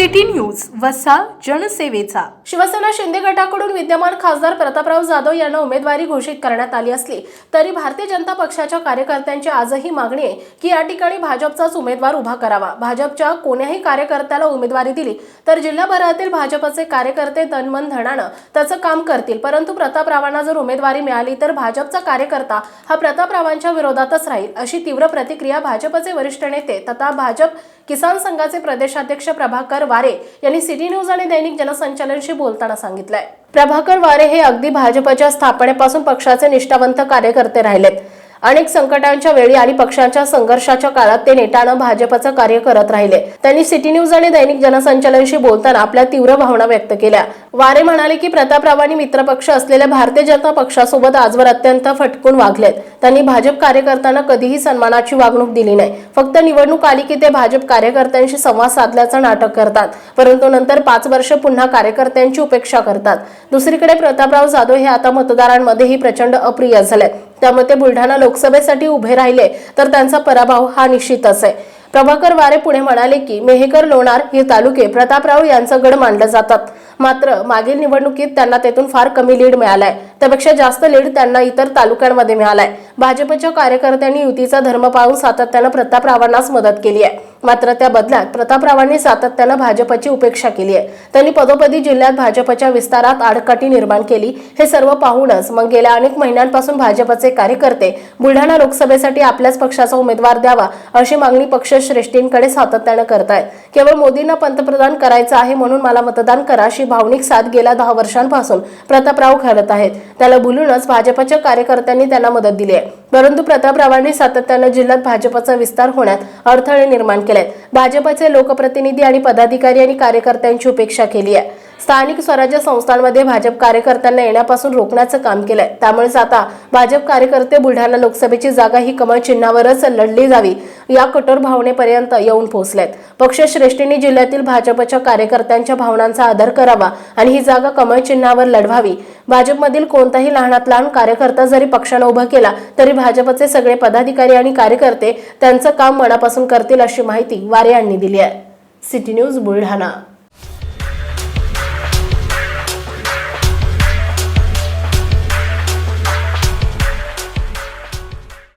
City news वसा जनसेवेचा. शिवसेना शिंदे गटाकडून विद्यमान खासदार प्रतापराव जाधव यांना उमेदवारी घोषित करण्यात आली असली तरी भारतीय जनता पक्षाच्या कार्यकर्त्यांची आजही मागणी आहे की या ठिकाणी भाजपचाच उमेदवार उभा करावा. भाजपच्या कोण्याही कार्यकर्त्याला उमेदवारी दिली तर जिल्हाभरातील भाजपचे कार्यकर्ते तनमन धनानं त्याचं काम करतील. परंतु प्रतापरावांना जर उमेदवारी मिळाली तर भाजपचा कार्यकर्ता हा प्रतापरावांच्या विरोधातच राहील अशी तीव्र प्रतिक्रिया भाजपचे वरिष्ठ नेते तथा भाजप किसान संघाचे प्रदेशाध्यक्ष प्रभाकर वारे यांनी सिटी न्यूज आणि दैनिक जनसंचालनशी बोलताना सांगितलंय. प्रभाकर वारे हे अगदी भाजपच्या स्थापनेपासून पक्षाचे निष्ठावंत कार्यकर्ते राहिलेत. अनेक संकटांच्या वेळी आणि पक्षांच्या संघर्षाच्या काळात ते नेटानं भाजपचं कार्य करत राहिले. त्यांनी सिटी न्यूज आणि दैनिक जनसंचालनशी बोलताना आपल्या तीव्र भावना व्यक्त केल्या. वारे म्हणाले की प्रतापरावांनी मित्रपक्ष असलेल्या भारतीय जनता पक्षासोबत आजवर अत्यंत फटकून वागलेत. त्यांनी भाजप कार्यकर्त्यांना कधीही सन्मानाची वागणूक दिली नाही. फक्त निवडणूक आली की ते भाजप कार्यकर्त्यांशी संवाद साधल्याचं नाटक करतात. परंतु नंतर पाच वर्ष पुन्हा कार्यकर्त्यांची उपेक्षा करतात. दुसरीकडे प्रतापराव जाधव हे आता मतदारांमध्येही प्रचंड अप्रिय झाले त्यामुळे ते बुलढाणा लोकसभेसाठी उभे राहिले तर त्यांचा पराभव हा निश्चितच आहे. प्रभाकर वारे पुढे म्हणाले की मेहेकर लोणार हे तालुके प्रतापराव यांचं गड मानलं जातात. मात्र मागील निवडणुकीत त्यांना तेथून फार कमी लीड मिळालाय. त्यापेक्षा जास्त लीड त्यांना इतर तालुक्यांमध्ये मिळालाय. भाजपच्या कार्यकर्त्यांनी युतीचा धर्म पाळून सातत्यानं प्रतापरावांनाच मदत केली आहे. मात्र त्या बदल्यात प्रतापरावांनी सातत्यानं भाजपची उपेक्षा केली आहे. त्यांनी पदोपदी जिल्ह्यात भाजपच्या विस्तारात आडकाठी निर्माण केली. हे सर्व पाहूनच मग गेल्या अनेक महिन्यांपासून भाजपचे कार्यकर्ते बुलढाणा लोकसभेसाठी आपल्याच पक्षाचा उमेदवार द्यावा अशी मागणी पक्षश्रेष्ठींकडे सातत्यानं करतायत. केवळ मोदींना पंतप्रधान करायचं आहे म्हणून मला मतदान करा अशी भावनिक साथ गेल्या दहा वर्षांपासून. प्रतापराव खेळत आहेत. त्याला भुलूनच भाजपच्या कार्यकर्त्यांनी त्यांना मदत दिली आहे. परंतु प्रतापरावांनी सातत्यानं जिल्ह्यात भाजपचा विस्तार होण्यात अडथळे निर्माण केलेत. भाजपचे लोकप्रतिनिधी आणि पदाधिकारी आणि कार्यकर्त्यांची उपेक्षा केली आहे. स्थानिक स्वराज्य संस्थांमध्ये भाजप कार्यकर्त्यांना येण्यापासून रोखण्याचं काम केलंय. त्यामुळेच आता भाजप कार्यकर्ते बुलढाणा लोकसभेची जागा ही कमळ चिन्हावरच लढली जावी या कठोर भावनेपर्यंत येऊन पोहोचलेत. पक्षश्रेष्ठींनी जिल्ह्यातील भाजपच्या कार्यकर्त्यांच्या भावनांचा आदर करावा आणि ही जागा कमळ चिन्हावर लढवावी. भाजपमधील कोणताही लहानात लहान कार्यकर्ता जरी पक्षानं उभं केला तरी भाजपचे सगळे पदाधिकारी आणि कार्यकर्ते त्यांचं काम मनापासून करतील अशी माहिती वारे यांनी दिली आहे. City news Buldhana.